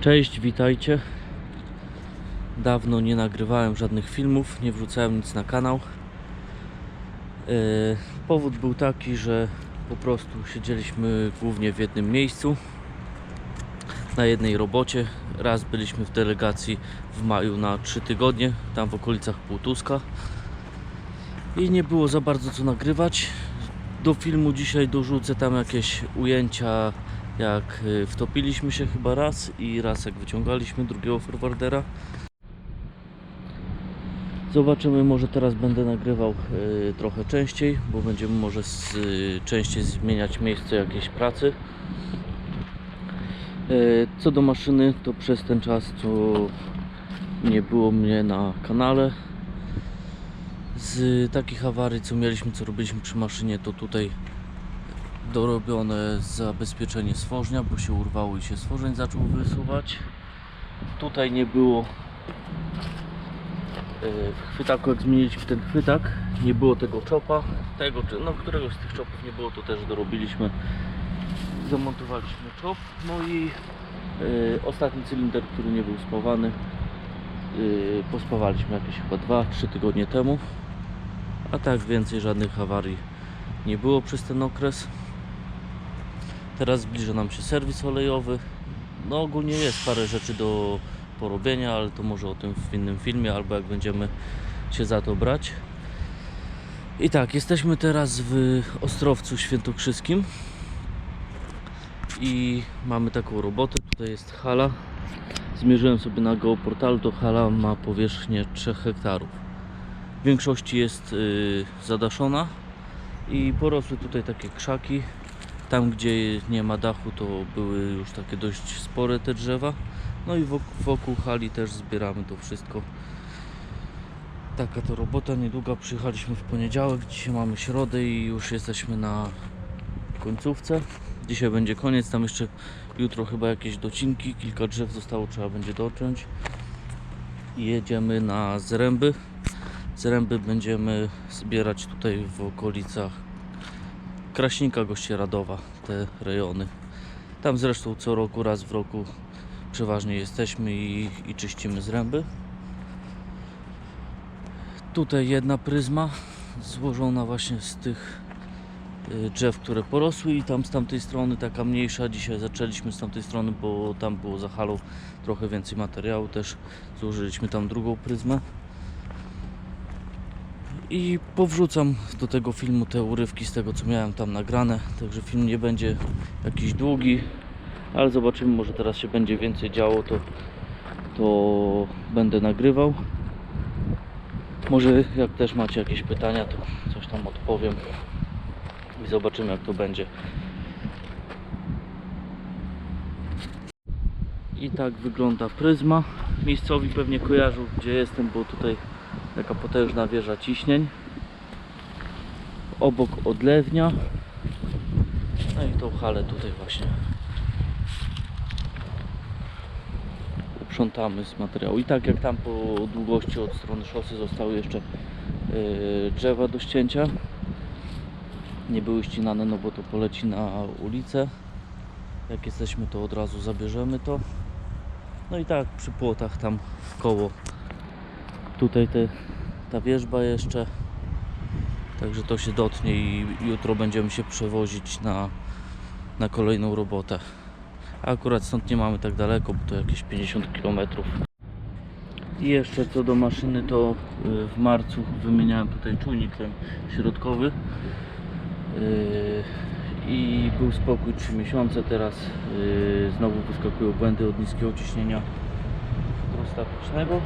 Cześć, witajcie. Dawno nie nagrywałem żadnych filmów, nie wrzucałem nic na kanał. Yy, powód był taki, że po prostu siedzieliśmy głównie w jednym miejscu, na jednej robocie. Raz byliśmy w delegacji w maju na 3 tygodnie, tam w okolicach Półtuska. I nie było za bardzo co nagrywać. Do filmu dzisiaj dorzucę tam jakieś ujęcia jak y, wtopiliśmy się chyba raz i raz jak wyciągaliśmy drugiego forwardera. Zobaczymy, może teraz będę nagrywał y, trochę częściej, bo będziemy może z, y, częściej zmieniać miejsce jakiejś pracy. Co do maszyny, to przez ten czas, co nie było mnie na kanale, z takich awarii, co mieliśmy, co robiliśmy przy maszynie, to tutaj dorobione zabezpieczenie stworznia, bo się urwało i się stworzeń zaczął wysuwać. Tutaj nie było e, w chwytaku, jak zmieniliśmy ten chwytak, nie było tego czopa, tego, no któregoś z tych czopów nie było, to też dorobiliśmy. Zamontowaliśmy czop, no i e, ostatni cylinder, który nie był spawany, e, pospawaliśmy jakieś chyba 2-3 tygodnie temu. A tak więcej żadnych awarii nie było przez ten okres. Teraz zbliża nam się serwis olejowy. No ogólnie jest parę rzeczy do porobienia, ale to może o tym w innym filmie, albo jak będziemy się za to brać. I tak, jesteśmy teraz w Ostrowcu Świętokrzyskim i mamy taką robotę. Tutaj jest hala. Zmierzyłem sobie na geoportalu, to hala ma powierzchnię 3 hektarów. W większości jest y, zadaszona i porosły tutaj takie krzaki. Tam gdzie nie ma dachu to były już takie dość spore te drzewa. No i wokół, wokół hali też zbieramy to wszystko. Taka to robota niedługa. Przyjechaliśmy w poniedziałek, dzisiaj mamy środę i już jesteśmy na końcówce. Dzisiaj będzie koniec, tam jeszcze jutro chyba jakieś docinki, kilka drzew zostało, trzeba będzie dociąć. I jedziemy na zręby. Zręby będziemy zbierać tutaj w okolicach Kraśnika Gościeradowa, te rejony. Tam zresztą co roku, raz w roku przeważnie jesteśmy i, i czyścimy zręby. Tutaj jedna pryzma złożona właśnie z tych y, drzew, które porosły i tam z tamtej strony taka mniejsza. Dzisiaj zaczęliśmy z tamtej strony, bo tam było za halą trochę więcej materiału. Też złożyliśmy tam drugą pryzmę. I powrzucam do tego filmu te urywki z tego co miałem tam nagrane. Także film nie będzie jakiś długi, ale zobaczymy, może teraz się będzie więcej działo, to, to będę nagrywał. Może jak też macie jakieś pytania, to coś tam odpowiem i zobaczymy jak to będzie. I tak wygląda pryzma. Miejscowi pewnie kojarzą gdzie jestem, bo tutaj taka potężna wieża ciśnień. Obok odlewnia. No i tą halę tutaj właśnie uprzątamy z materiału. I tak jak tam po długości od strony szosy zostały jeszcze yy, drzewa do ścięcia. Nie były ścinane, no bo to poleci na ulicę. Jak jesteśmy, to od razu zabierzemy to. No i tak przy płotach tam w koło. Tutaj te, ta wierzba jeszcze. Także to się dotnie i jutro będziemy się przewozić na, na kolejną robotę. Akurat stąd nie mamy tak daleko, bo to jakieś 50 km. I jeszcze co do maszyny, to y, w marcu wymieniałem tutaj czujnik ten środkowy. Yy, I był spokój 3 miesiące. Teraz yy, znowu wyskakują błędy od niskiego ciśnienia prostatycznego.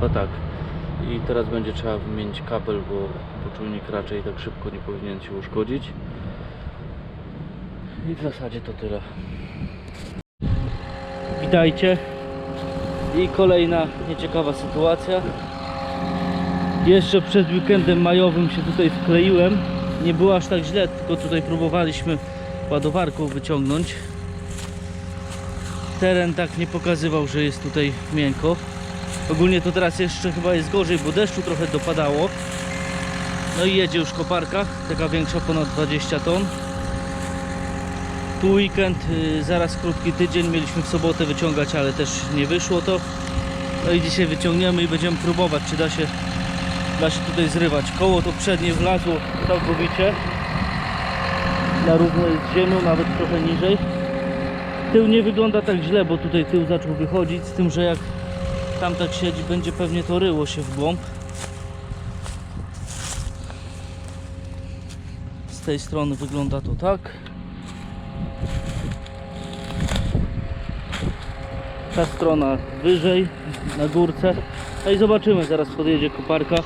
Chyba tak. I teraz będzie trzeba wymienić kabel, bo, bo czujnik raczej tak szybko nie powinien się uszkodzić. I w zasadzie to tyle. Witajcie. I kolejna nieciekawa sytuacja. Jeszcze przed weekendem majowym się tutaj wkleiłem. Nie było aż tak źle, tylko tutaj próbowaliśmy ładowarką wyciągnąć. Teren tak nie pokazywał, że jest tutaj miękko. Ogólnie to teraz jeszcze chyba jest gorzej, bo deszczu trochę dopadało. No i jedzie już koparka, taka większa, ponad 20 ton. Tu weekend, y, zaraz krótki tydzień, mieliśmy w sobotę wyciągać, ale też nie wyszło to. No i dzisiaj wyciągniemy i będziemy próbować, czy da się, da się tutaj zrywać. Koło to przednie wlazło całkowicie. Na równo jest ziemią, nawet trochę niżej. Tył nie wygląda tak źle, bo tutaj tył zaczął wychodzić, z tym, że jak tam tak siedzi, będzie pewnie to ryło się w głąb. Z tej strony wygląda to tak. Ta strona wyżej, na górce. No i zobaczymy, zaraz podjedzie koparka.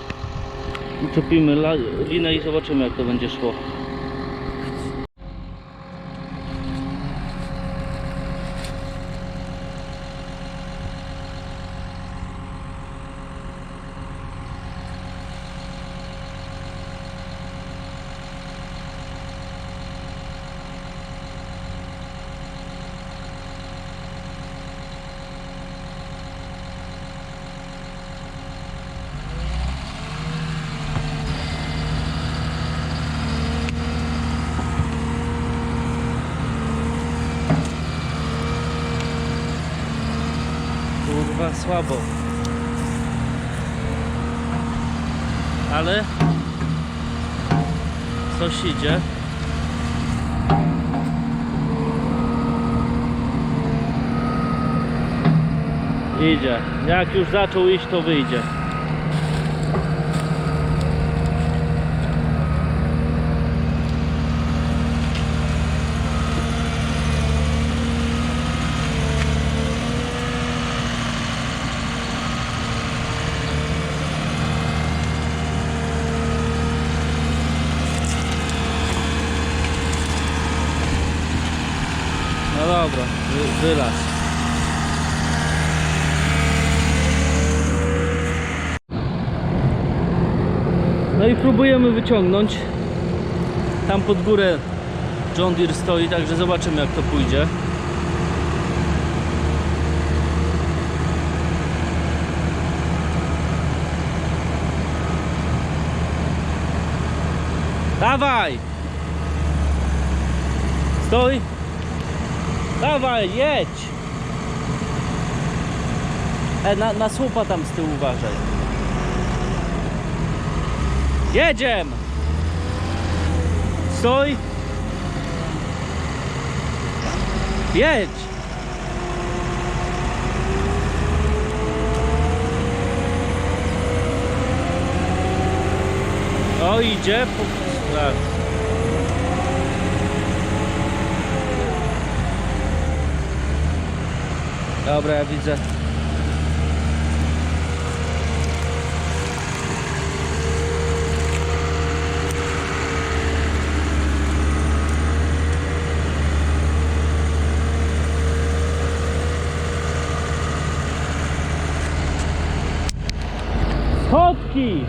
Uczepimy linę i zobaczymy jak to będzie szło. Kurwa słabo. Ale coś idzie. Idzie. Jak już zaczął iść, to wyjdzie. No dobra, wy, wylaz. No i próbujemy wyciągnąć. Tam pod górę John Deere stoi, także zobaczymy jak to pójdzie. Dawaj! Stoi! Dawaj, jedź! E, na, na słupa tam z tyłu uważaj. Jedziem! Stój! Jedź! O, idzie. Tak. Dobra, ja widzę. Schodki!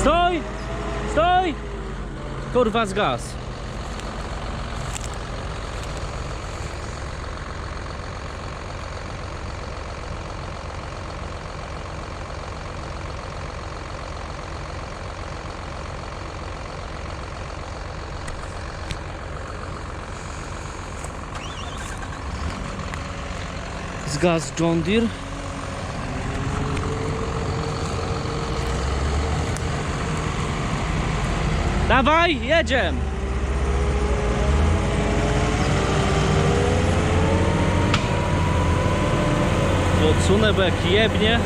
Stoj! Stoj! Kurwa zgas. Zgas John Deere. Dawaj, jedziemy! Odsunę, bo jak jebnie.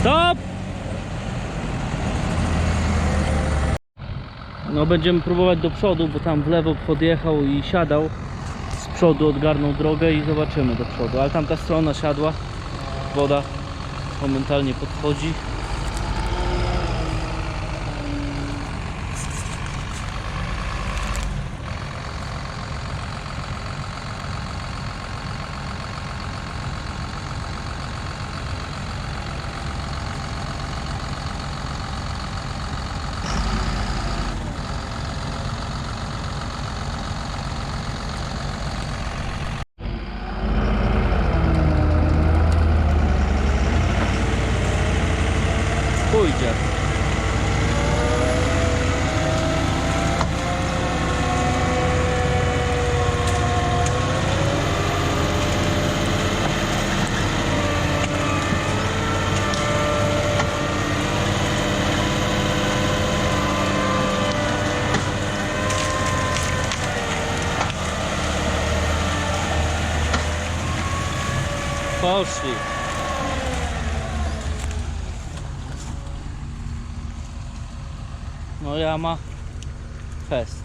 Stop! No będziemy próbować do przodu, bo tam w lewo podjechał i siadał. Przodu odgarnął drogę i zobaczymy do przodu. Ale tamta strona siadła. Woda momentalnie podchodzi. doğru gidiyor. Ja ma fest.